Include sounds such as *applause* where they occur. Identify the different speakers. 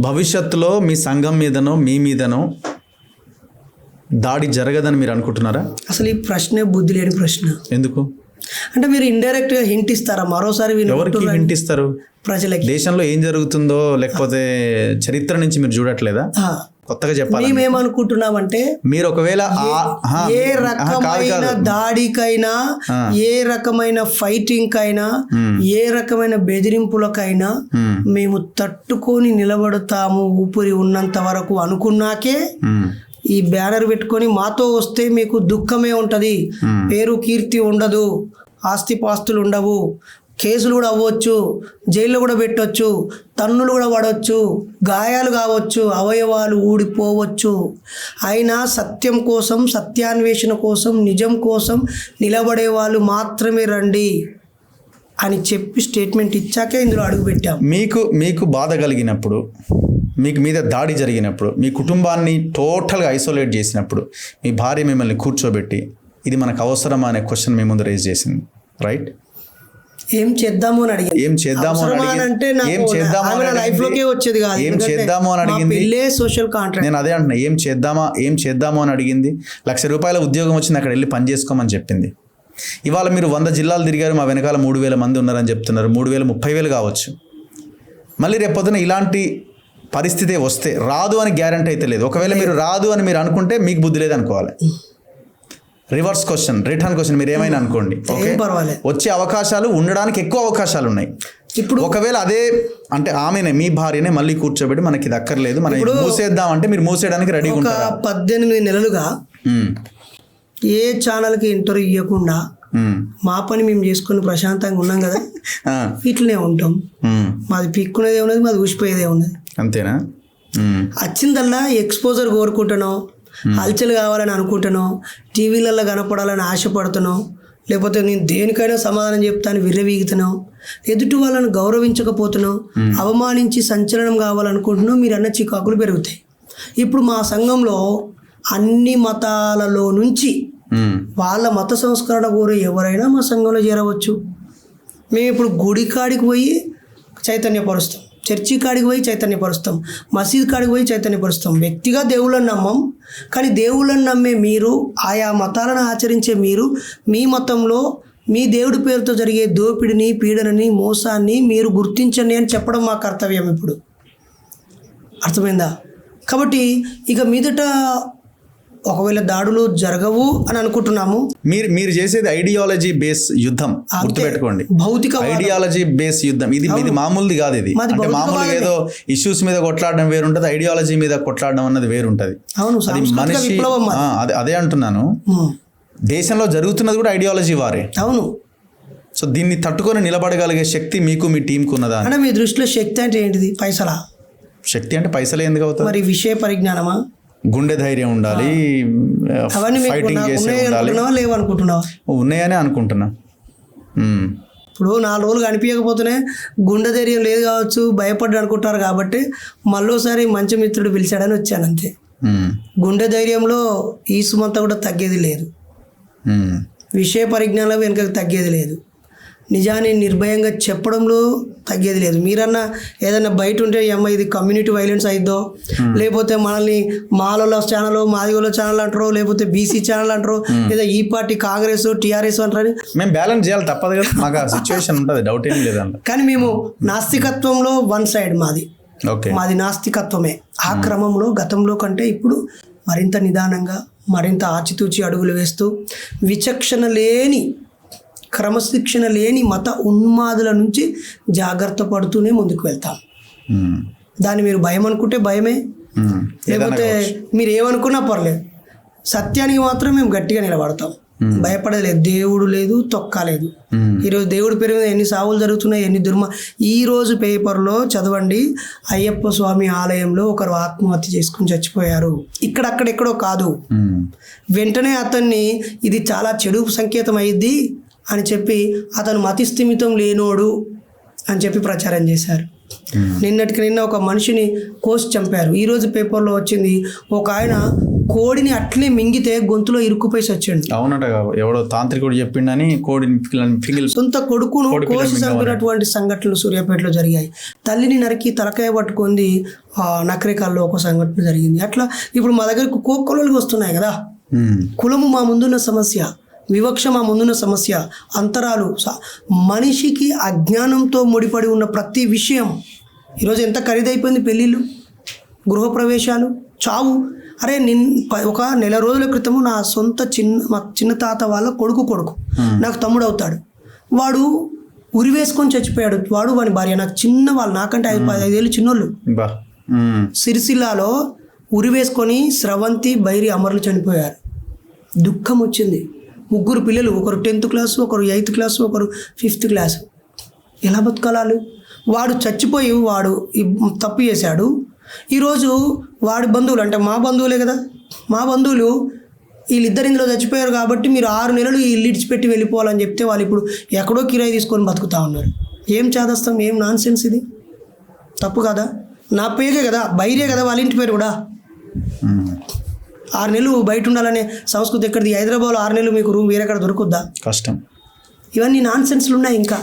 Speaker 1: భవిష్యత్తులో మీ సంఘం మీదనో మీ మీదనో దాడి జరగదని మీరు అనుకుంటున్నారా?
Speaker 2: అసలు ఈ ప్రశ్నే బుద్ధి లేని ప్రశ్న.
Speaker 1: ఎందుకు?
Speaker 2: అంటే మీరు ఇండైరెక్ట్గా హింట్ ఇస్తారా? మరోసారి
Speaker 1: ఎవరికి హింట్ ఇస్తారు?
Speaker 2: ప్రజలకి.
Speaker 1: దేశంలో ఏం జరుగుతుందో లేకపోతే చరిత్ర నుంచి మీరు చూడట్లేదా. కొత్తగా చెప్పాలి
Speaker 2: మేమేమనుకుంటున్నామంటే
Speaker 1: మీరు ఒకవేళ
Speaker 2: ఏ రకమైన దాడికైనా. ఏ రకమైన ఫైటింగ్ కైనా ఏ రకమైన బెదిరింపులకైనా
Speaker 1: మ్మ్.
Speaker 2: తట్టుకొని నిలబడతాము ఊపిరి ఉన్నంత వరకు అనుకున్నాకే. ఈ బ్యానర్ పెట్టుకొని మాతో వస్తే మీకు దుఃఖమే ఉంటది పేరు కీర్తి ఉండదు ఆస్తిపాస్తులు ఉండవు కేసులు కూడా అవ్వచ్చు జైల్లో కూడా పెట్టవచ్చు తన్నులు కూడా పడవచ్చు గాయాలు కావచ్చు అవయవాలు ఊడిపోవచ్చు. అయినా సత్యం కోసం సత్యాన్వేషణ కోసం నిజం కోసం నిలబడే వాళ్ళు మాత్రమే రండి అని చెప్పి స్టేట్మెంట్ ఇచ్చాకే ఇందులో అడుగుపెట్టాం
Speaker 1: మీకు మీకు బాధ కలిగినప్పుడు మీకు మీద దాడి జరిగినప్పుడు మీ కుటుంబాన్ని టోటల్గా ఐసోలేట్ చేసినప్పుడు మీ భార్య మిమ్మల్ని కూర్చోబెట్టి ఇది మనకు అవసరమా అనే క్వశ్చన్ మీ ముందు రేజ్ చేసింది రైట్?
Speaker 2: ఏం చేద్దాము అని అడిగాను
Speaker 1: ఏం చేద్దాము అని
Speaker 2: అంటే
Speaker 1: అడిగింది ఏం చేద్దాము
Speaker 2: నా లైఫ్
Speaker 1: అడిగింది?
Speaker 2: లోకే వచ్చేది కాదు.
Speaker 1: ఏం చేద్దాము అని అడిగింది.
Speaker 2: పెళ్ళే సోషల్ కాంట్రాక్ట్
Speaker 1: నేను అదే అంటున్నా ఏం చేద్దామా ఏం చేద్దాము అని అడిగింది. లక్ష రూపాయల ఉద్యోగం వచ్చింది అక్కడ వెళ్ళి పని చేసుకోమని చెప్పింది. ఇవాళ మీరు వంద జిల్లాలు తిరిగారు మా వెనకాల మూడు వేల మంది ఉన్నారని చెప్తున్నారు. మూడు వేల ముప్పై వేలు కావచ్చు. మళ్ళీ రేపొద్దున ఇలాంటి పరిస్థితి వస్తే రాదు అని గ్యారంటీ అయితే లేదు. ఒకవేళ మీరు రాదు అని మీరు అనుకుంటే మీకు బుద్ధి లేదు అనుకోవాలి రివర్స్ క్వశ్చన్ రిటర్న్ క్వశ్చన్ మీరు ఏమైనా అనుకోండి ఓకే
Speaker 2: ఏం పర్వాలేదు.
Speaker 1: వచ్చే అవకాశాలు ఉండడానికి ఎక్కువ అవకాశాలు ఉన్నాయి.
Speaker 2: ఇప్పుడు
Speaker 1: ఒకవేళ అదే అంటే ఆమెనే మీ భార్యనే మళ్ళీ కూర్చోబెట్టి మనకి ఇది అక్కర్లేదు మనం మూసేద్దాం అంటే మీరు మూసేయడానికి రెడీగా
Speaker 2: ఒక
Speaker 1: ఉంటారా?
Speaker 2: పద్దెనిమిది నెలలుగా
Speaker 1: ఉమ్,
Speaker 2: ఏ ఛానల్కి ఇంటర్వ్యూ ఇవ్వకుండా
Speaker 1: ఉమ్,
Speaker 2: మా పని మేము చేసుకుని ప్రశాంతంగా ఉన్నాం కదా?
Speaker 1: ఆ, *laughs*
Speaker 2: ఇట్లనే ఉంటాం.
Speaker 1: ఉమ్,
Speaker 2: మాది పిక్కునేదే ఉన్నది మాది ఊసిపోయేదే ఉన్నది.
Speaker 1: అంతేనా?
Speaker 2: వచ్చిందల్లా ఎక్స్పోజర్ కోరుకుంటానో హల్చల్ కావాలని అనుకుంటానో టీవీలలో కనపడాలని ఆశపడుతానో లేకపోతే నేను దేనికైనా సమాధానం చెప్తాను విర్రవీగుతానో ఎదుటి వాళ్ళని గౌరవించకపోతున్నావు అవమానించి సంచలనం కావాలనుకుంటున్నావు మీరు అన్న చికాకులు పెరుగుతాయి. ఇప్పుడు మా సంఘంలో అన్ని మతాలలో నుంచి
Speaker 1: ఉమ్,
Speaker 2: వాళ్ళ మత సంస్కరణ కోరే ఎవరైనా మా సంఘంలో చేరవచ్చు. మేము ఇప్పుడు గుడి కాడికి పోయి చైతన్యపరుస్తాం. చర్చి కాడికి పోయి చైతన్యపరుస్తాం మసీద్ కాడికి పోయి చైతన్యపరుస్తాం. వ్యక్తిగా దేవుళ్ళని నమ్మం కానీ దేవుళ్ళని నమ్మే మీరు ఆయా మతాలను ఆచరించే మీరు మీ మతంలో మీ దేవుడి పేరుతో జరిగే దోపిడిని పీడనని మోసాన్ని మీరు గుర్తించండి అని చెప్పడం మా కర్తవ్యం ఇప్పుడు. అర్థమైందా? కాబట్టి ఇక మీదట ఒకవేళ దాడులు జరగవు అని అనుకుంటున్నాము.
Speaker 1: మీరు మీరు చేసేది ఐడియాలజీ బేస్ యుద్ధం గుర్తుపెట్టుకోండి.
Speaker 2: భౌతిక
Speaker 1: ఐడియాలజీ బేస్ యుద్ధం. ఇది ఇది మామూలుది కాదు ఇది. అంటే మామూలుగా ఏదో ఇష్యూస్ మీద కొట్లాడడం వేరుంటది ఐడియాలజీ మీద కొట్లాడడం అన్నది వేరుంటది.
Speaker 2: అవును
Speaker 1: అది మనిషి అదే. అదే అంటున్నాను. దేశంలో జరుగుతున్నది కూడా ఐడియాలజీ వారే.
Speaker 2: అవును.
Speaker 1: సో దీన్ని తట్టుకొని నిలబడగలిగే శక్తి మీకు మీ టీంకు ఉన్నదా?
Speaker 2: అంటే మీ దృష్టిలో శక్తి అంటే ఏంటిది? పైసలా?
Speaker 1: శక్తి అంటే పైసలు ఎందుకు అవుతుంది
Speaker 2: మరి విషయ పరిజ్ఞానమా?
Speaker 1: గుండె ధైర్యం ఉండాలి ఫైటింగ్ చేసే ఉండాలి. ఉన్నాయని అనుకుంటున్నా.
Speaker 2: ఇప్పుడు నాలుగు రోజులు కనిపించకపోతేనే గుండె ధైర్యం లేదు కావచ్చు భయపడ్డా అనుకుంటారు కాబట్టి మళ్ళోసారి మంచి మిత్రుడు పిలిచాడని వచ్చాను అంతే. గుండె ధైర్యంలో ఈ సుమంతా కూడా తగ్గేది లేదు. విషయ పరిజ్ఞానం వెనుకకు తగ్గేది లేదు. నిజాన్ని నిర్భయంగా చెప్పడంలో తగ్గేది లేదు. మీరన్నా ఏదైనా బయట ఉంటే అమ్మ ఇది కమ్యూనిటీ వైలెన్స్ అయిద్దో? లేకపోతే మనల్ని మాలలో ఛానల్ మాదిగోలో ఛానల్ అంటారు లేకపోతే బీసీ ఛానల్ అంటారు లేదా ఈ పార్టీ కాంగ్రెస్ టీఆర్ఎస్ అంటారని?
Speaker 1: మేము బ్యాలెన్స్ చేయాలి తప్పదు కదా. మాకు సిచ్యువేషన్ ఉంటుంది డౌట్ ఏం లేదంట.
Speaker 2: కానీ మేము నాస్తికత్వంలో వన్ సైడ్ మాది.
Speaker 1: ఓకే
Speaker 2: మాది నాస్తికత్వమే. ఆ క్రమంలో గతంలో కంటే ఇప్పుడు మరింత నిదానంగా మరింత ఆచితూచి అడుగులు వేస్తూ విచక్షణ లేని క్రమశిక్షణ లేని మత ఉన్మాదుల నుంచి జాగ్రత్త పడుతూనే ముందుకు వెళ్తాం. దాన్ని మీరు భయం అనుకుంటే భయమే. లేకపోతే మీరు ఏమనుకున్నా పర్లేదు. సత్యానికి మాత్రం మేము గట్టిగా నిలబడతాం. భయపడేది లేదు దేవుడు లేదు తొక్క లేదు. ఈరోజు దేవుడి పేరు మీద ఎన్ని సావులు జరుగుతున్నాయి ఎన్ని దుర్మ ఈ రోజు పేపర్లో చదవండి. అయ్యప్ప స్వామి ఆలయంలో ఒకరు ఆత్మహత్య చేసుకుని చచ్చిపోయారు. ఇక్కడ అక్కడెక్కడో కాదు వెంటనే అతన్ని ఇది చాలా చెడు సంకేతం అయ్యిద్ది. అని చెప్పి అతను మతిస్థిమితం లేనోడు అని చెప్పి ప్రచారం చేశారు. నిన్నటికి నిన్న ఒక మనిషిని కోసి చంపారు. ఈరోజు పేపర్లో వచ్చింది ఒక ఆయన కోడిని అట్లే మింగితే గొంతులో ఇరుక్కుపోయి చచ్చాడు
Speaker 1: అవునట ఎవడో తాంత్రికుడు చెప్పిండని కోడిని పిగిలి
Speaker 2: సొంత కొడుకును కోసి చంపినటువంటి సంఘటనలు సూర్యాపేటలో జరిగాయి. తల్లిని నరికి తలకాయ పట్టుకుంది ఆ, నకరికాల్లో ఒక సంఘటన జరిగింది. అట్లా ఇప్పుడు మా దగ్గరకు కోకొలలు వస్తున్నాయి కదా. కులము మా ముందున్న సమస్య. వివక్ష మా ముందున్న సమస్య అంతరాలు మనిషికి అజ్ఞానంతో ముడిపడి ఉన్న ప్రతి విషయం. ఈరోజు ఎంత ఖరీదైపోయింది పెళ్ళిళ్ళు గృహప్రవేశాలు చావు. అరే నిన్ ఒక నెల రోజుల క్రితము నా సొంత చిన్న మా చిన్న తాత వాళ్ళ కొడుకు కొడుకు. నాకు తమ్ముడు అవుతాడు వాడు ఉరి వేసుకొని చచ్చిపోయాడు. వాడు వాని భార్య. నాకు చిన్న వాళ్ళు నాకంటే ఐదు పది- ఐదేళ్ళు చిన్నోళ్ళు. సిరిసిల్లాలో ఉరి వేసుకొని స్రవంతి బైరి అమరులు చనిపోయారు. దుఃఖం వచ్చింది ముగ్గురు పిల్లలు ఒకరు టెన్త్ క్లాసు ఒకరు ఎయిత్ క్లాసు ఒకరు ఫిఫ్త్ క్లాసు ఎలా బతకాలాలు? వాడు చచ్చిపోయి వాడు తప్పు చేశాడు. ఈరోజు వాడి బంధువులు అంటే మా బంధువులే కదా? మా బంధువులు వీళ్ళిద్దరు ఇందులో చచ్చిపోయారు కాబట్టి మీరు ఆరు నెలలు ఈ ఇల్లు ఇడిచిపెట్టి వెళ్ళిపోవాలని చెప్తే వాళ్ళు ఇప్పుడు ఎక్కడో కిరాయి తీసుకొని బతుకుతా ఉన్నారు. ఏం చేదస్తాం? ఏం నాన్ సెన్స్ ఇది? తప్పు కదా? నా పేరే కదా బైరే కదా వాళ్ళ ఇంటి పేరు కూడా. ఆరు నెలలు బయట ఉండాలనే సంస్కృతి ఎక్కడిది? హైదరాబాద్లో ఆరు నెలలు మీకు రూమ్ వేరే ఎక్కడ దొరుకుద్దా?
Speaker 1: కష్టం.
Speaker 2: ఇవన్నీ నాన్ సెన్స్లు ఉన్నాయి ఇంకా.